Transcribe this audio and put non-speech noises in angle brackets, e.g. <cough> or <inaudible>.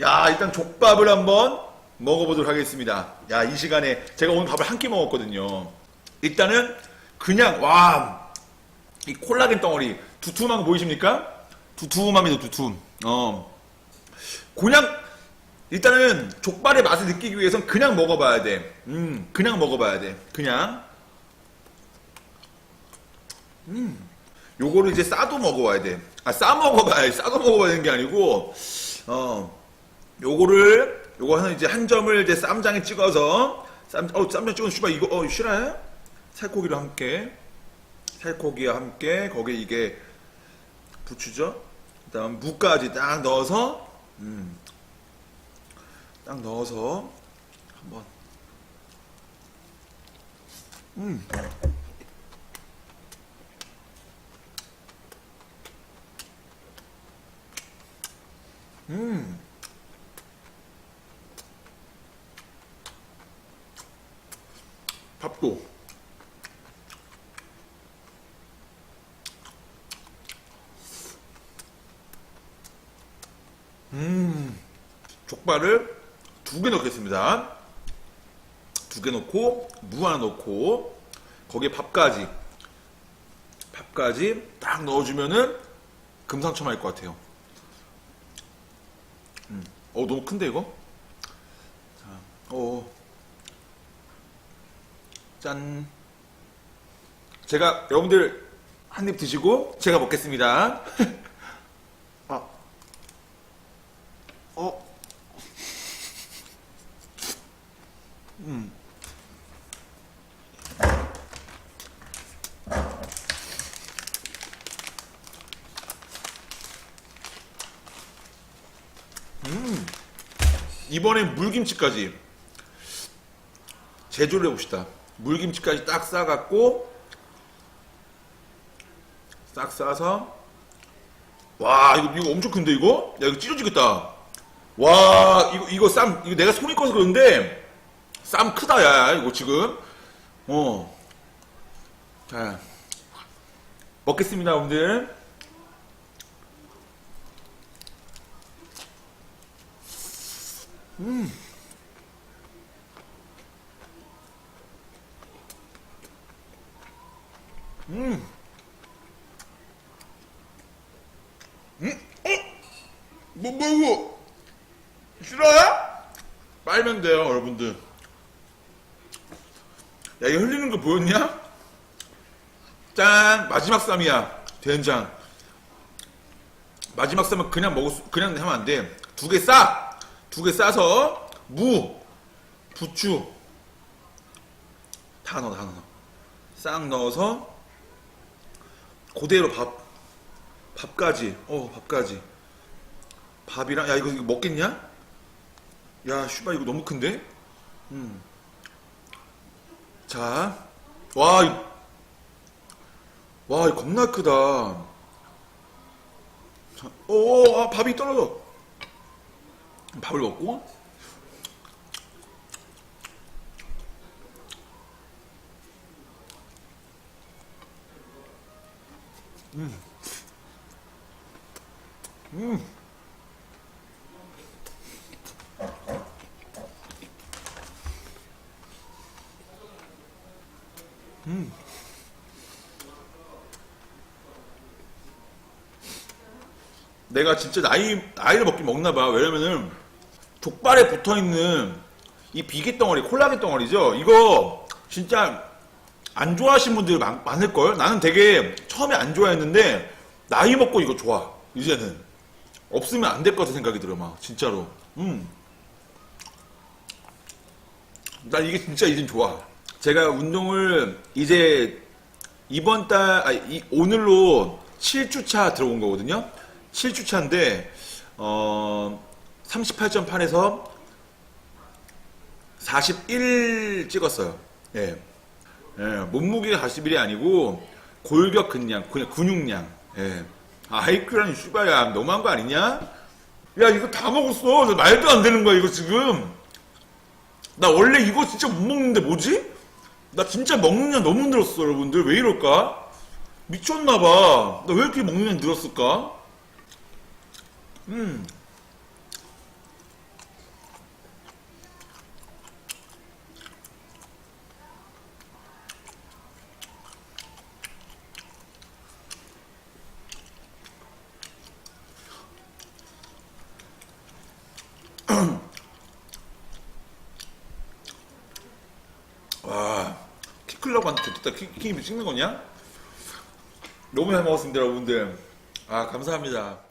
야, 일단 족밥을 한번 먹어보도록 하겠습니다. 야, 이 시간에 제가 오늘 밥을 한 끼 먹었거든요. 일단은 그냥 와, 이 콜라겐 덩어리 두툼한 거 보이십니까? 두툼합니다, 두툼. 어, 그냥 일단은 족발의 맛을 느끼기 위해선 그냥 먹어봐야 돼. 음, 그냥 먹어봐야 돼. 그냥. 음, 요거를 이제 싸도 먹어봐야 돼. 아, 싸 먹어봐야 돼. 싸도 먹어봐야 되는 게 아니고, 어, 요거를, 요거 는 이제 한 점을 이제 쌈장에 찍어서, 쌈, 어, 쌈장 찍어서 슈바 이거, 어, 싫어요? 살코기로 함께, 살코기와 함께, 거기에 이게 부추죠? 그 다음 무까지 딱 넣어서, 음, 딱 넣어서, 한번, 음. 음. 밥도. 음. 족발을 두 개 넣겠습니다. 두 개 넣고, 무 하나 넣고, 거기에 밥까지. 밥까지 딱 넣어주면은 금상첨화일 것 같아요. 어 너무 큰데 이거? 자, 어. 짠. 제가 여러분들 한 입 드시고 제가 먹겠습니다. <laughs> 아. 어. 음. 이번엔 물김치까지 제조를 해봅시다. 물김치까지 딱 싸갖고 싹 싸서 와 이거 이거 엄청 큰데 이거? 야 이거 찢어지겠다. 와 이거 이거 쌈 이거 내가 손이 커서 그런데 쌈 크다 야 이거 지금 어. 자 먹겠습니다 여러분들. 뭐, 뭐, 이거, 싫어요? 빨면 돼요, 여러분들. 야, 이거 흘리는 거 보였냐? 짠! 마지막 쌈이야. 된장. 마지막 쌈은 그냥 먹을 수, 그냥 하면 안 돼. 두 개 싸! 두 개 싸서, 무, 부추, 다 넣어, 다 넣어. 싹 넣어서, 그대로 밥, 밥까지, 어, 밥까지. 밥이랑 야 이거, 이거 먹겠냐? 야 슈바 이거 너무 큰데? 음. 자, 와, 이, 와, 겁나 크다. 자, 오, 아, 밥이 떨어져. 밥을 먹고. 내가 진짜 나이 나이를 먹긴 먹나 봐. 왜냐면은 족발에 붙어 있는 이 비계 덩어리, 콜라겐 덩어리죠. 이거 진짜 안 좋아하시는 분들 많, 많을 걸. 나는 되게 처음에 안 좋아했는데 나이 먹고 이거 좋아. 이제는 없으면 안 될 것 같은 생각이 들어 막 진짜로. 음. 난 이게 진짜 이젠 좋아. 제가 운동을 이제 이번 달, 아, 이, 오늘로 7주차 들어온 거거든요. 7주차인데, 어, 38.8에서 41 찍었어요. 예. 예, 몸무게가 41이 아니고, 골격 근량, 그냥 근육량. 예. 아이크라니 슈바야, 너무한 거 아니냐? 야, 이거 다 먹었어. 나 말도 안 되는 거야, 이거 지금. 나 원래 이거 진짜 못 먹는데 뭐지? 나 진짜 먹는 量너무 늘었어, 여러분들. 왜 이럴까? 미쳤나봐. 나 왜 이렇게 먹는 量늘었을까? 음. 와, 키 클라고 한테 좋겠다. 키, 키 찍는 거냐? 너무 잘 먹었습니다, 여러분들. 아, 감사합니다.